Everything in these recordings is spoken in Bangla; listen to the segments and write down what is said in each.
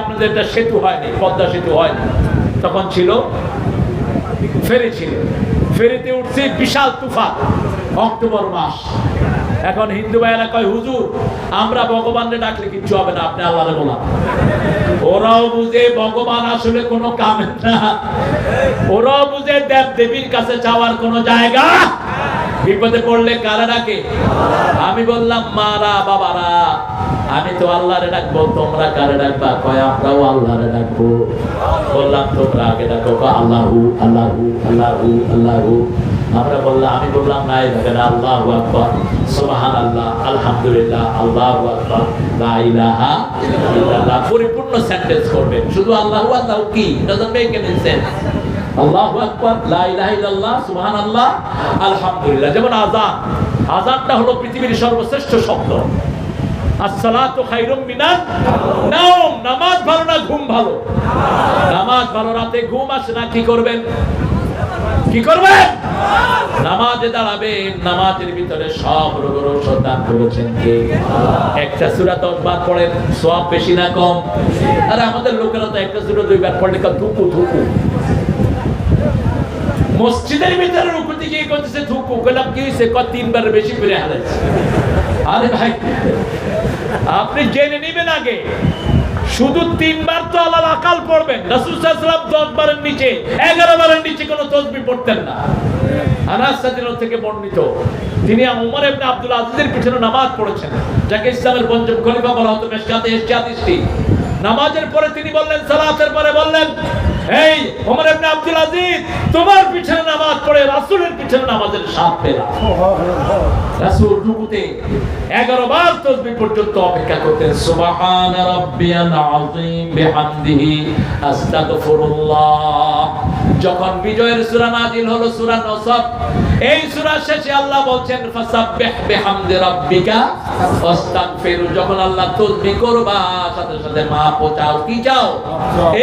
আপনাদের একটা সেতু হয়নি, পদ্মা সেতু হয়নি। তখন ছিল, ফেরি ছিল। ফেরিতে উঠছে, বিশাল তুফান, অক্টোবর মাস। এখন হিন্দু ভাইয়েরা কয়, হুজুর, আমরা ভগবানরে ডাকলে কিচ্ছু হবে না, আপনি বলা ওরাও বুঝে ভগবান আসলে কোনো কামের না। ওরাও বুঝে দেব দেবীর কাছে যাওয়ার কোনো জায়গা। বিপদে পড়লে কারা ডাকে? আমি বললাম, মারা বাবারা। আমি তো আল্লাহরে ডাকবো, তোমরা কারে ডাকবা? কয়, আমরাও আল্লাহরে ডাকবো। বললাম, তোমরা আগে ডাকো। আল্লাহু আল্লাহু আল্লাহু আল্লাহু। আমরা বললাম, আমি বললাম না দেখেন, আল্লাহু আকবার। সুবহানাল্লাহ, আলহামদুলিল্লাহ, আল্লাহু আকবার। লা ইলাহা ইল্লাল্লাহ। পরিপূর্ণ সেন্টেন্স করবেন শুধু আল্লাহু আল্লাহু কি? ডাজন্ট মেক এনি সেন্স আল্লাহু আকবার, লা ইলাহা ইল্লাল্লাহ, সুবহানাল্লাহ, আলহামদুলিল্লাহ। যেমন আযান আযানটা হলো পৃথিবীর সর্বশ্রেষ্ঠ শব্দ। নামাজ ভালো না ঘুম ভালো? নামাজ ভালো রাতে ঘুম আসে না, কি করবেন? কি করবেন? নামাজে দাঁড়াবেন, নামাজের ভিতরে সব রোগের ঔষধ দান করেছেন কে? একটা সূরা দশবার পড়েন, সওয়াব বেশি না কম? আরে আমাদের লোকেরা তো একটা সূরা দুইবার পড়লে কেউ ধুকু ধুকু? মসজিদের ভিতরে রুকুতে গিয়ে করতেছে থুকু কইলাম কি হয়েছে ক তিনবার বেশি করে হারাইছে আরে ভাই আপনি জেনে নেবেন আগে, শুধু তিনবার তো আল্লাহ আকাল পড়বেন। রাসূল আলাইহি দশ বারের নিচে, এগারো বারের নিচে কোনো তসবি পড়তেন না। আনাস থেকে বর্ণিত, তিনি ওমর ইবনে আব্দুল আজিজের পিছনে নামাজ পড়েছেন। যাকে ইসলামের পঞ্চম খলিফা বলা হতো হাদিসটি নামাজের পরে তিনি বললেন, সালাতের পরে বললেন এই, ওমর ইবনে আব্দুল আজিজ, তোমার পিছনে নামাজ পড়ে রাসূলের পিছনে নামাজের স্বাদ পেলাম। রাসূল রুকুতে 11 বার তাসবিহ পর্যন্ত অপেক্ষা করতেন, সুবহান রাব্বিয়াল আযীম বিহামদিহি আস্তাগফিরুল্লাহ। যখন বিজয়ের সূরা নাজিল হলো, সূরা নসর এই সূরা শেষে আল্লাহ বলছেন, ফাসাব্বিহ বিহামদি রাব্বিকা ওয়াস্তাগফির। যখন আল্লাহ তাসবিহ করবা, সাথে সাথে মা পোচাও কি চাও?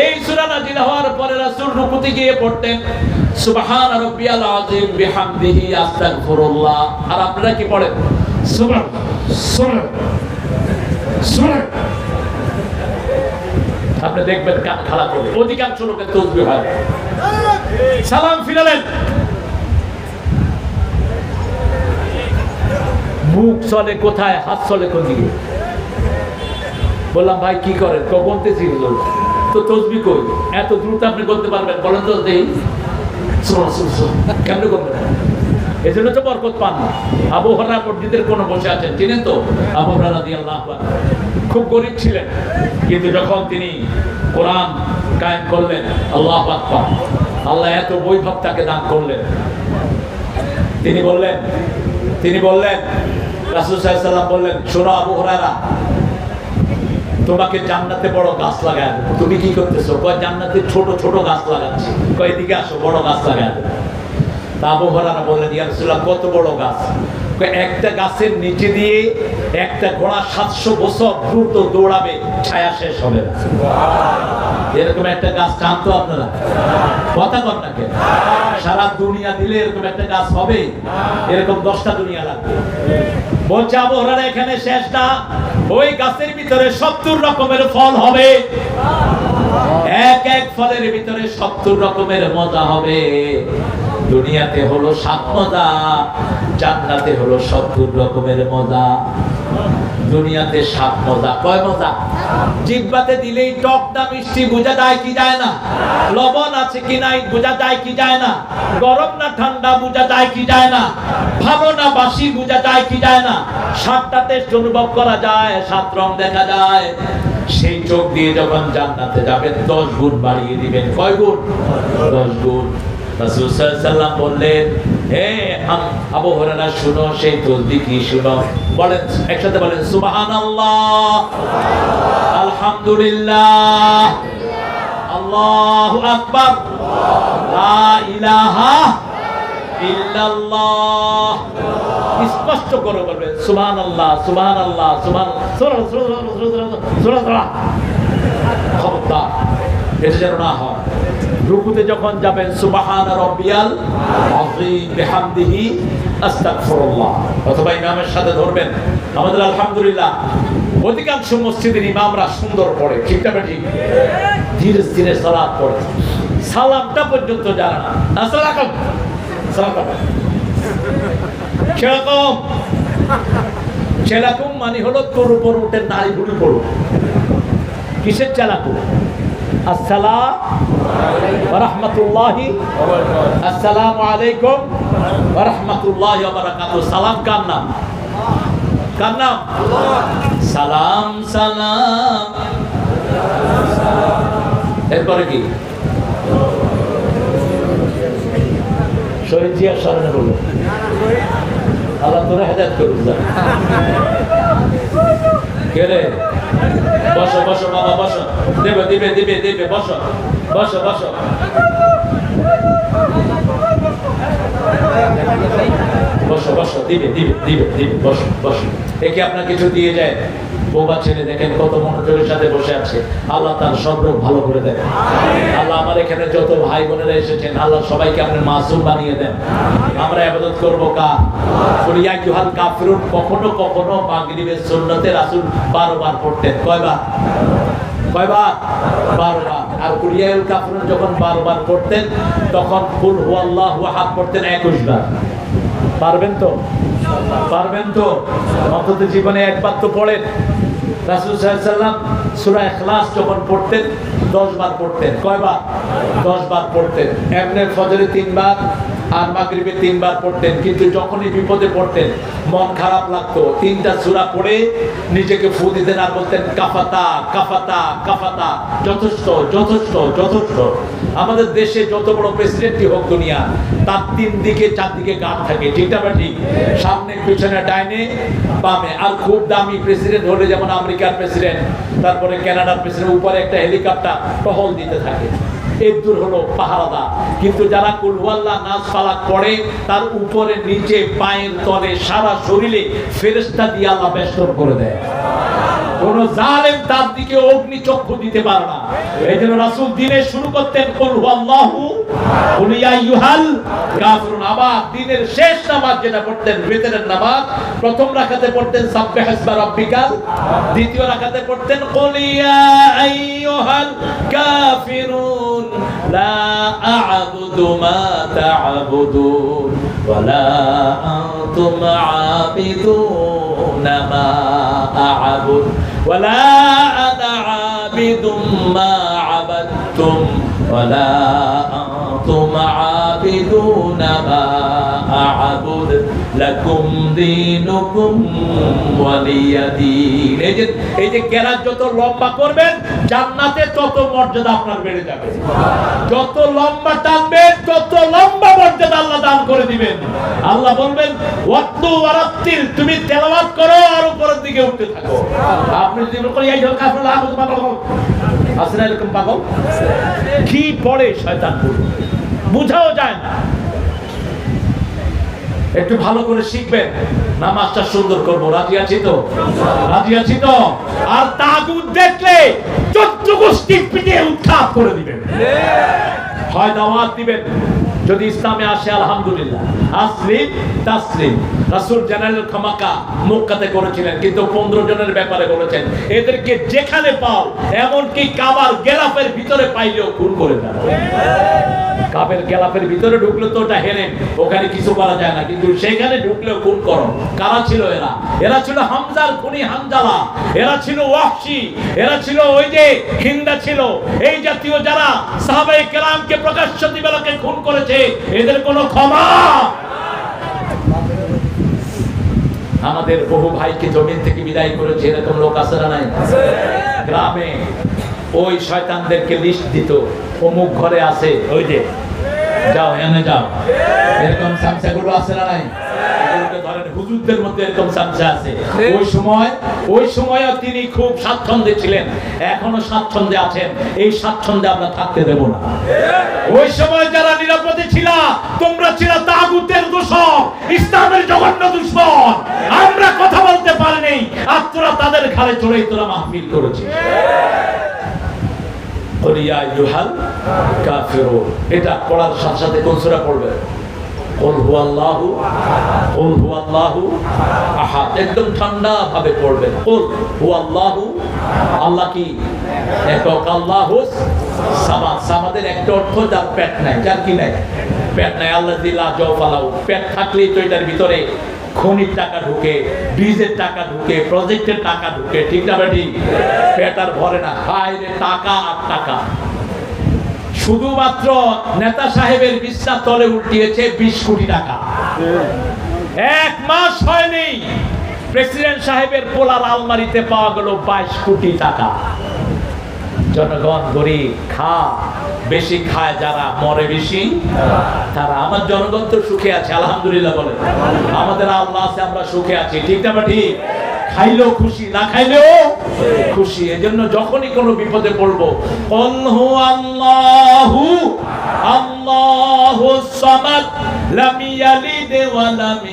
এই সূরা নাজিল হওয়ার পরে রাসূল রুকুতে গিয়ে পড়তেন, সুবহান রাব্বিয়াল আযীম বিহামদিহি আস্তাগফিরুল্লাহ। আর আপনারা কি পড়েন? সুবহান সুবহান সুবহান আপনি দেখবেন কান খারাপ করবে অধিকাংশ লোকের তসবিহ হয়। সালাম ফিরালেন। মুখ চলে কোথায়, হাত চলে কোন দিকে? বললাম, ভাই, কি করেন? তো বলতেছি হুজুর। তো তসবি কই এত দ্রুত আপনি বলতে পারবেন বলেন তো দেই। কেমনে করবেন? এই জন্য তো বরকত পান। না আবু হরা মসজিদের কোন বসে আছেন চিনেন তো? আবু হরা রাদিয়াল্লাহু আনহু। খুব গরিব ছিলেন কিন্তু যখন তিনি কোরআন কায়েম করলেন আল্লাহ আকবার আল্লাহ এত বৈভব তাকে দান করলেন। তিনি বললেন তিনি বললেন রাসূল সাহেব সাল্লাম বললেন শোনো আবু হুরায়রা তোমাকে জান্নাতে বড় গাছ লাগায় তুমি কি করতেছো? কয়, জান্নাতে ছোট ছোট গাছ লাগাচ্ছি। কয়, এদিকে আসো, বড় গাছ লাগায় তা আবু বলে বললেন ইয়া কত বড় গাছ? একটা গাছের নিচে দিয়ে একটা ঘোড়া সাতশো বছর দ্রুত দৌড়াবে, ছায়া শেষ হবে এরকম একটা গাছ টানতো আপনারা? কথা কর না? সারা দুনিয়া দিলে এরকম একটা গাছ হবে? এরকম দশটা দুনিয়া লাগবে। বলছে আবহাওয়ার এখানে শেষ না। ওই গাছের ভিতরে সত্তর রকমের ফল হবে। এক এক ফলের ভিতরে সত্তর রকমের মজা হবে। দুনিয়াতে হলো সাত মজা, জান্নাতে হলো সত্তর রকমের মজা। দুনিয়াতে সাত মজা, কয় মজা? জিব্বাতে দিলেই টক না মিষ্টি, বোঝা যায় কি যায় না? লবণ আছে কি নাই, বোঝা যায় কি যায় না? গরম না ঠান্ডা, বোঝা যায় কি যায় না? ভালো না বাসি, বোঝা যায় কি যায় না? সাতটা টেস্ট অনুভব করা যায়, সাত রং দেখা যায়। সেই চোখ দিয়ে যখন জান্নাতে যাবেন, দশ গুণ বাড়িয়ে দিবেন। কয় গুণ? দশ গুণ। রাসূল সাল্লাম বললেন হে আবু হুরায়রা শুনো সেই তসবিহ কি শুনো বলেন একসাথে বলেন সুবহানাল্লাহ আলহামদুলিল্লাহ আল্লাহু আকবার লা ইলাহা ইল্লাল্লাহ স্পষ্ট করে বলবেন সুবহানাল্লাহ সুবহানাল্লাহ সুবহান সুবহানাল্লাহ খবরদার এটা যেন না হয়। রুকুতে যখন যাবেন, সুবহান রাব্বিয়াল বিহামদিহি, আস্তাগফিরুল্লাহ। অথবা ইমামের সাথে ধরবেন। আমাদের আলহামদুলিল্লাহ, অধিকাংশ মসজিদের ইমামরা সুন্দর পড়ে ঠিকটা ঠিক ধীরে ধীরে সালাম পড়ে। সালামটা পর্যন্ত জানা না। আসসালাম সালাম সেরকম সেরকম মানে হলো তোর উপর উঠে নারী ভুড়ি পড়ো কিসের চালাকু? আসসালাম আসসালামু আলাইকুম রহমতুল্লাহি সালাম সালাম সালাম। এরপরে কি? শহীদ জিয়ার স্মরণে বলুন। আল্লাহ তোরা হেদায়ত করুন যা। কে রে? বসো বসো, বাবা, বসো। দেবে, দিবে দিবে দিবে, বসো। বসো বসো। বসো বসো, দিবে দিবে দিবে দিবে, বসো বসো। একে আপনার কিছু দিয়ে যায়। বোবা ছেলে দেখেন কত মনোযোগের সাথে বসে আছে। আল্লাহ তার সব রোগ ভালো করে দেন। আল্লাহ আমার এখানে যত ভাই বোনেরা এসেছেন, আল্লাহ সবাইকে আপনি মাসুম বানিয়ে দেন। আমরা আবাদত করব কা জুহাল কাফিরুন কখনো কখনো মাগরিবের রাসূল পড়তেন। কয়বার? কয়বার? আর কুলিয়াউল কাফিরুন যখন বারবার পড়তেন, তখন হুয়াল্লাহু আহাদ পড়তেন 21 বার। পারবেন তো? পারবেন তো? অন্তত জীবনে একবার তো পড়েন। রাসুল সাল্লাম সুরা এখলাস যখন পড়তেন, দশ বার পড়তেন। কয়বার? দশ বার পড়তেন। এমনি ফজরে তিনবার আর মাগরিবে তিনবার পড়তেন। কিন্তু যখনই বিপদে পড়তেন, মন খারাপ লাগতো। তিনটা সুরা পড়ে নিজেকে ফু দিতেন আর বলতেন, কাফাতা কাফাতা কাফাতা, যথেষ্ট যথেষ্ট যথেষ্ট। আমাদের দেশে যত বড় প্রেসিডেন্টই হোক দুনিয়া, তার তিন দিকে চারদিকে গান থাকে ঠিকটা বা ঠিক? সামনে পিছনে ডাইনে, বামে। আর খুব দামি প্রেসিডেন্ট হলে যেমন আমেরিকার প্রেসিডেন্ট তারপরে কানাডার প্রেসিডেন্ট উপরে একটা হেলিকপ্টার, টহল দিতে থাকে। এর দূর হলো পাহারাদা। কিন্তু যারা কুলওয়াল্লা নাচ ফালাক পড়ে তার উপরে, নিচে, পায়ের তলে, সারা শরীরে ফেরেস্তা দিয়ে আল্লাহ বেষ্টন করে দেয়। কোন জালেম তার দিকে অগ্নি চক্ষু দিতে পারে না। এই জন্য রাসূল দিনে শুরু করতেন, কুল হুয়াল্লাহু কুল কাফিরুন দিনের শেষ নামাজ যেটা পড়তেন নামাজ, প্রথম রাকাতে পড়তেন, সাব্বিহ ইসমা দ্বিতীয় রাকাতে পড়তেন, কুল ইয়া কাফিরুন লা আ'বুদু মা তা'বুদুন ওয়ালা আনতুম আবিদুন أنا ما أعبد ولا أنا عابد ما عبدتم ولا أنا عابدون ما أعبد لكم دينكم ولي دين এই যে এই যে কেরাত যত লম্বা করবেন জান্নাতে তত মর্যাদা আপনার বেড়ে যাবে যত লম্বা টানবেন তত লম্বা মর্যাদা আল্লাহ দান করে দিবেন আল্লাহ বলবেন ওয়াত্তু ওয়ারাত্তিল তুমি তেলাওয়াত করো আর উপরের দিকে উঠতে থাকো আপনি যদি মনে করেন এই ঢোকা আপনার লাভ পাগল আছে না এরকম পাগল কি পড়ে শয়তান বুঝাও যায় না একটু ভালো করে শিখবেন। নামাজটা সুন্দর করব। রাজি আছি তো? রাজি আছি তো? আর তাগুদ দেখলে চোদ্দ গোষ্ঠী পিটিয়ে উৎখাত করে দিবেন। হয় দিবেন। যদি ইসলামে আসে, আলহামদুলিল্লাহ। আসলিম তাসলিম রাসূল জেনারেল খামাকা করেছিলেন, কিন্তু পনেরো জনের ব্যাপারে বলেছেন, এদেরকে যেখানে পাও, এমনকি কাবার গেলাফের ভিতরে পাইলেও খুন করে দেন। কাবের গেলাফের ভিতরে ঢুকলে তো ওটা হেরে ওখানে কিছু করা যায় না। কিন্তু সেখানে ঢুকলেও খুন করো। কারা ছিল এরা? এরা ছিল হামজার খুনি হামজালা। এরা ছিল ওয়াহশি। এরা ছিল ওই যে হিন্দা ছিল। এই জাতীয় যারা সাহাবায়ে কেরামকে প্রকাশ্য দিবালকে খুন করেছে, এদের কোনো ক্ষমা। আমাদের বহু ভাইকে জমিন থেকে বিদায় করেছে, এরকম লোক আছে না নাই? গ্রামে। ওই শয়তানদেরকে লিস্ট দিত। অমুক ঘরে আছে, ওই যে। যাও, এনে যাও। এরকম সামসাগুলো আছে না নাই? ধরেন মধ্যে এরকম আছে। ওই সময়, ওই তিনি খুব ছিলেন। এখনও স্বাচ্ছন্দ্যে আছেন। এই আমরা থাকতে দেব না। ওই সময় নিরাপদে ছিল, তোমরা ছিল ইসলামের জঘন্য দুশ্মন। আমরা কথা বলতে পারিনি, আর তোরা তাদের ঘাড়ে চড়েই তোরা মাহফিল করেছিস। এটা পড়ার সাথে সাথে কোন সুরা পড়বে? একদম ঠান্ডা ভাবে পড়বেন আল্লাহ কি? একক আল্লাহু সামাদের একটা অর্থ, যার পেট নাই। যার কি নাই? পেট নাই, আল্লাহ দিলা জফালাউ পেট থাকলে তো এটার ভিতরে খনির টাকা ঢুকে, ব্রিজের টাকা ঢুকে প্রজেক্টের টাকা ঢুকে, ঠিক না বেটি? পেট আর ভরে না। হায় রে, টাকা আর টাকা। শুধুমাত্র নেতা সাহেবের বিশ্বাস তলে উঠিয়েছে বিশ কোটি টাকা। এক মাস হয়নি, প্রেসিডেন্ট সাহেবের পোলার আলমারিতে পাওয়া গেল বাইশ কোটি টাকা। জনগণ গরিব, খা, বেশি খায় যারা মরে বেশি, তারা আমার জনগণ তো সুখে আছে, আলহামদুলিল্লাহ বলে। আমাদের আল্লাহ আছে, আমরা সুখে আছি, ঠিক না ঠিক? খাইলেও খুশি, না খাইলেও খুশি। এজন্য যখনই কোনো বিপদে পড়ব অল্হু আল্লাহু আল্লাহু সামাদ, লাম ইয়ালিদ ওয়া লাম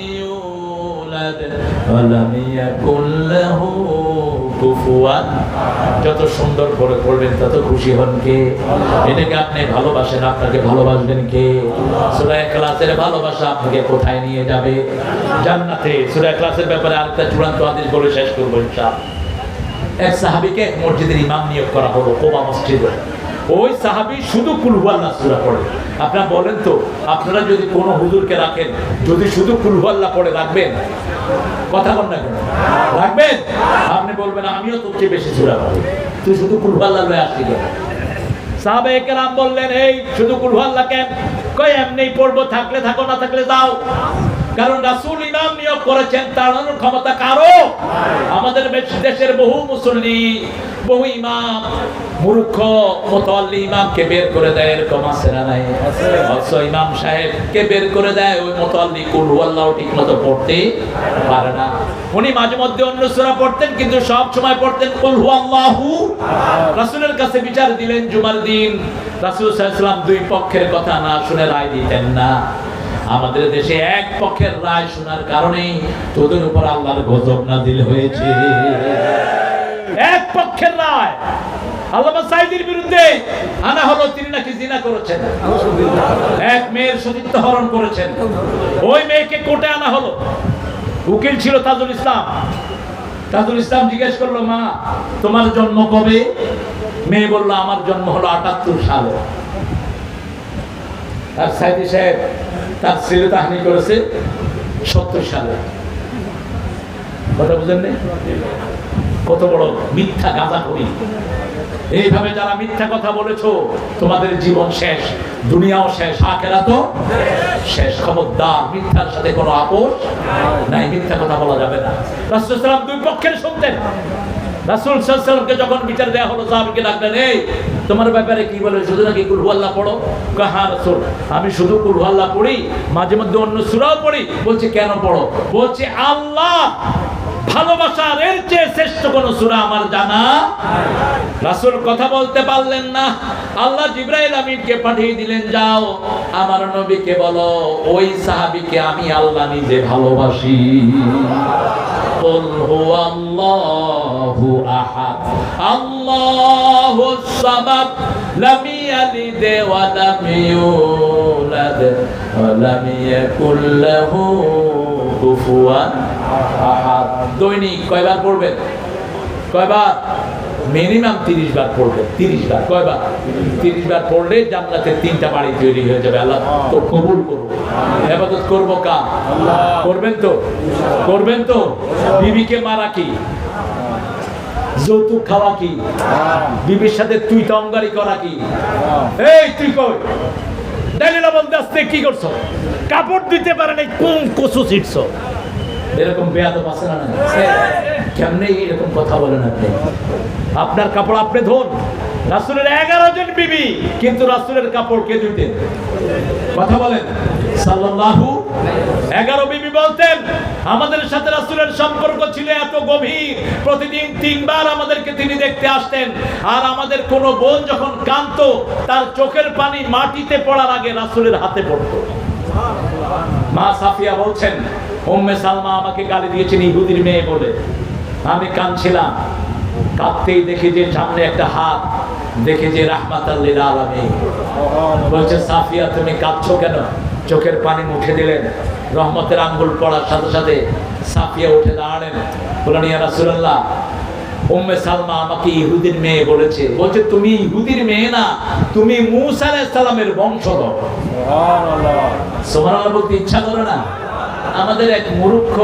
যত সুন্দর করে পড়বেন তত খুশি হন কে? এটাকে আপনি ভালোবাসেন, আপনাকে ভালোবাসবেন কে? সুরায় ক্লাসের ভালোবাসা আপনাকে কোথায় নিয়ে যাবে? জান্নাতে। সুরায় ক্লাসের ব্যাপারে আরেকটা চূড়ান্ত আদেশ বলে শেষ করব ইনশাআল্লাহ। এক সাহাবিকে মসজিদের ইমাম নিয়োগ করা হলো, কোবা মসজিদে। ওই সাহাবী শুধু কুলহুয়াল্লাহ সূরা পড়ে। আপনারা বলেন তো, আপনারা যদি কোনো হুজুরকে রাখেন, যদি শুধু কুলহুয়াল্লাহ পড়ে, রাখবেন? কথা বল না রাখবেন? আপনি বলবেন, আমিও তোর চেয়ে বেশি সূরা পড়ি। তুই শুধু কুলহুয়াল্লাহ লয়ে আসলি কেন? সাহাবে একরাম বললেন, এই, শুধু কুলহুয়াল্লাহ কেন? কই এমনি পড়ব, থাকলে থাকো, না থাকলে যাও। কারণ রাসূল ইমাম নিয়োগ করেছেন তাড়ানোর ক্ষমতা কারও? আমাদের দেশের বহু মুসল্লি, বহু ইমাম, মূর্খ, মোতাল্লি ইমামকে বের করে দেয়, এরকম আছে না নাই? ইমাম বের করে দেয়, ওই মোতাল্লি কুল আল্লাহ ঠিক মতো পড়তে পারে না। উনি মাঝে মধ্যে অন্য সূরা পড়তেন, কিন্তু সব সময় পড়তেন, কুল আল্লাহু রাসূলের কাছে বিচার দিলেন, জুমার দিন রাসূল সাল্লাল্লাহু দুই পক্ষের কথা না শুনে রায় দিতেন না। আমাদের দেশে এক পক্ষের রায় শোনার কারণে তোদের উপর আল্লাহর গজব নাজিল হয়েছে। এক পক্ষের রায়। ওই মেয়েকে আনা হলো। উকিল ছিল তাজুল ইসলাম। তাজুল ইসলাম জিজ্ঞেস করল, মা, তোমার জন্ম কবে? মেয়ে বলল, আমার জন্ম হলো আটাত্তর সালে। সাহেব তার ছেলে তাহানি করেছে সত্তর সালে। কথা বুঝেন কত বড় মিথ্যা গাঁজা করি। এইভাবে যারা মিথ্যা কথা বলেছ, তোমাদের জীবন শেষ, দুনিয়াও শেষ আখেরা তো শেষ। খবরদার, মিথ্যার সাথে কোনো আপোষ নাই। মিথ্যা কথা বলা যাবে না। রাসূল দুই পক্ষের শুনতেন। রাসূল সাল্লামকে যখন বিচার দেওয়া হলো, সাহাবীকে ডাকলেন, এই, তোমার ব্যাপারে কি বলে? শুধু নাকি কুল হুয়াল্লাহ পড়ো? হ্যাঁ রাসূল, আমি শুধু কুল হুয়াল্লাহ পড়ি, মাঝে মধ্যে অন্য সূরাও পড়ি। বলছে, কেন পড়ো? বলছে, আল্লাহ ভালোবাসার এর চেয়ে শ্রেষ্ঠ কোন সূরা আমার জানা রাসূল কথা বলতে পারলেন না। আল্লাহ জিব্রাইল আমিনকে পাঠিয়ে দিলেন, যাও, আমার নবীকে বলো, ওই সাহাবীকে আমি আল্লাহ নিজে ভালোবাসি। হু আহাদ। আল্লাহু সামাদ। লাম ইয়ালিদ ওয়া লাম ইউলাদ। ওয়া লাম ইয়াকুল লাহু কুফুয়ান আহাদ। দৈনিক কয়বার পড়বেন? কয়বার? মিনিমাম তিরিশ বার পড়বে তিরিশ বার। কয়বার? তিরিশ বার পড়লে জান্নাতের তিনটা বাড়ি তৈরি হয়ে যাবে। আল্লাহ তো কবুল করব হেফাজত করব কাজ করবেন তো? করবেন তো? বিবিকে মারা কি? যৌতুক খাওয়া কি? বিবির সাথে তুই টঙ্গারি করা কি? এই, তুই কই? দালিলা বলতে আসতে কি করছ? কাপড় দিতে পারে নাই, কোন কচু ছিটছো? এরকম বেয়াদব আছে না? কেমনে এরকম কথা বলেন আপনি? আপনার কাপড় আপনি ধোন। রাসূলের এগারো জন বিবি, কিন্তু রাসূলের কাপড় কে ধুতেন কথা বলেন। সাল্লাল্লাহু এগারো বিবি বলতেন, আমাদের সাথে রাসুলের সম্পর্ক ছিল এত গভীর। প্রতিদিন তিনবার আমাদেরকে তিনি দেখতে আসতেন। আর আমাদের কোন বোন যখন কাঁদতো, তার চোখের পানি মাটিতে পড়ার আগে রাসূলের হাতে পড়তো। মা সাফিয়া বলছেন, উম্মে সালমা আমাকে গালি দিয়েছেন ইহুদির মেয়ে বলে। আমি কাঁদছিলাম। কাঁদতেই দেখি যে সামনে একটা হাত, দেখে যে রাহমাত আল্লিল আলামিন। বলছে, সাফিয়া, তুমি কাঁদছো কেন? চোখের পানি মুখে দিলেন। রহমতের আঙ্গুল পড়ার সাথে সাথে সাফিয়া উঠে দাঁড়ালেন। বললেন ইয়া রাসূলুল্লাহ উম্মে সালমা আমাকে ইহুদির মেয়ে বলেছে। বলছে তুমি ইহুদির মেয়ে না তুমি মুসা সালামের বংশধর। বলতে ইচ্ছা করে না। আমাদের এক মূর্খ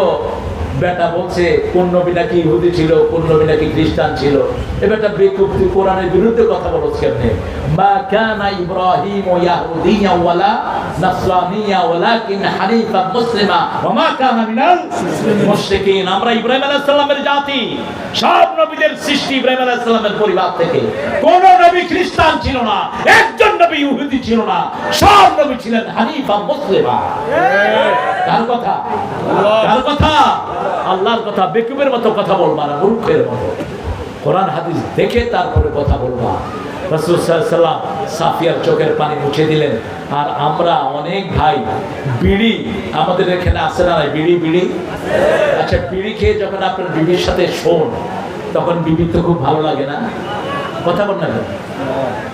বেটা বলছে কোন নবী নাকি ইহুদি ছিল কোন নবী নাকি খ্রিস্টান ছিল? এ বেটা তুই কোরআনের বিরুদ্ধে কথা বলছ কেমনে? মা কানা ইব্রাহিম ইয়াহুদিয়া ওয়ালা নাসরানিয়া ওয়ালাকিন হানিফা মুসলিমা ওয়া মা কানা মিনাল মুশরিকিন। আমরা ইব্রাহিম আলাইহিস সালামের জাতি সব নবীদের সৃষ্টি ইব্রাহিম আলাইহিস সালামের পরিবার থেকে। কোন নবী খ্রিস্টান ছিল না একজন নবী ইহুদি ছিল না সব নবী ছিলেন হানিফা মুসলিমা। কার কথা? কার কথা? আল্লাহর কথা, বেকুবের মতো কথা বলবা না, মূর্খের মতো। কোরআন, হাদিস দেখে তারপরে কথা বলবা। রাসূল সাল্লাল্লাহু সাফিয়ার চোখের পানি মুছে দিলেন। আর আমরা অনেক ভাই, বিড়ি, আমাদের এখানে আছে না বিড়ি বিড়ি? আচ্ছা বিড়ি খেয়ে যখন আপনার বিবির সাথে শোন, তখন বিবির তো খুব ভালো লাগে না? কথা বল না কেন?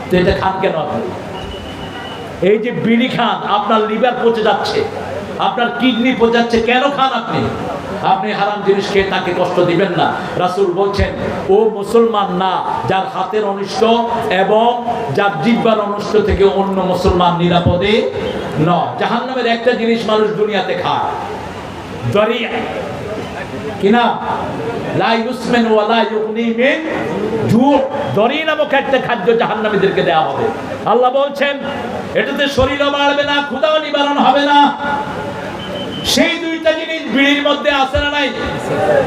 তো এটা খান কেন আপনি? এই যে বিড়ি খান, আপনার লিভার পচে যাচ্ছে। আপনার কিডনি পচে যাচ্ছে, কেন খান আপনি? আপনি হারাম জিনিস খেয়ে তাকে কষ্ট দিবেন না। রাসূল বলছেন, ও মুসলমান না, যার হাতের অনিষ্ট এবং যার জিব্বার অনিষ্ট থেকে অন্য মুসলমান নিরাপদে নয়। জাহান্নামের একটা জিনিস মানুষ দুনিয়াতে খায়। কিনা আল্লাহ বলছেন, এটাতে শরীরও বাড়বে না নিবারণ হবে না। সেই দুইটা জিনিস ভিড়ির মধ্যে আছে না নাই?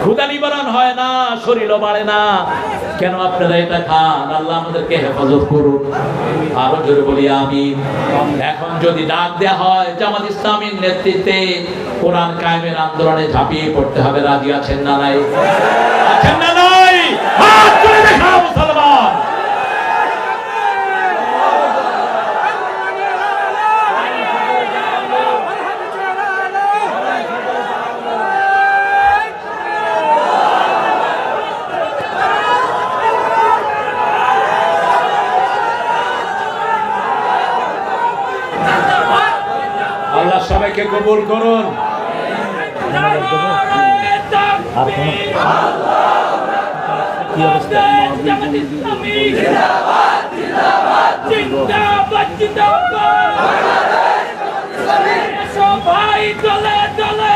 ক্ষুধা নিবারণ হয় না, শরীরও বাড়ে না। কেন আপনারা এটা খান? আল্লাহ আমাদেরকে হেফাজত করুন। আরও জোরে বলি আমি এখন যদি ডাক দেয়া হয়, জামাত ইসলামীর নেতৃত্বে কোরআন কায়েমের আন্দোলনে ঝাঁপিয়ে পড়তে হবে। রাজি আছেন না নাই? আছেন না নাই হাত তুলে দেখাও মুসলমান আল্লাহ সবাইকে কবুল করুন। সবাই দলে দলে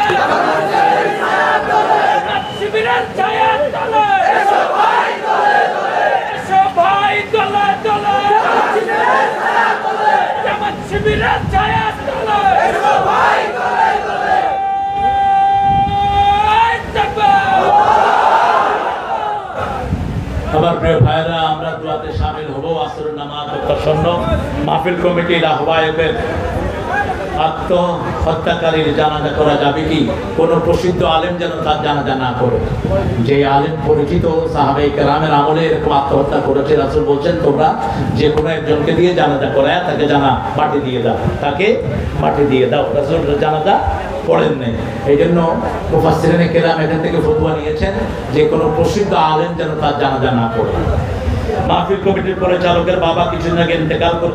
শিবিরের ছায়া আমার প্রিয় ভাইরা আমরা দোয়াতে সামিল হব আসর নামাজ প্রসন্ন। মাহফিল কমিটির আহ্বায়কের আত্মহত্যাকারীর জানাজা করা যাবে কি? কোন প্রসিদ্ধ আলেম যেন তার জানাজা না করে। যে আলেম পরিচিত কেরামের আমলে এরকম আত্মহত্যা করেছে, রাসুল বলছেন, তোমরা যে কোনো একজনকে দিয়ে জানাজা করায়, তাকে জানা মাটি দিয়ে দাও। তাকে মাটি দিয়ে দাও। রাসুল জানাজা পড়েন এই জন্য মুফাসসিরিনে কেরাম এখান থেকে ফতোয়া নিয়েছেন যে কোনো প্রসিদ্ধ আলেম যেন তার জানাজা না করে। মাহফিল কমিটির পরিচালকের বাবা কিছুদিন আগে ইন্তেকাল করে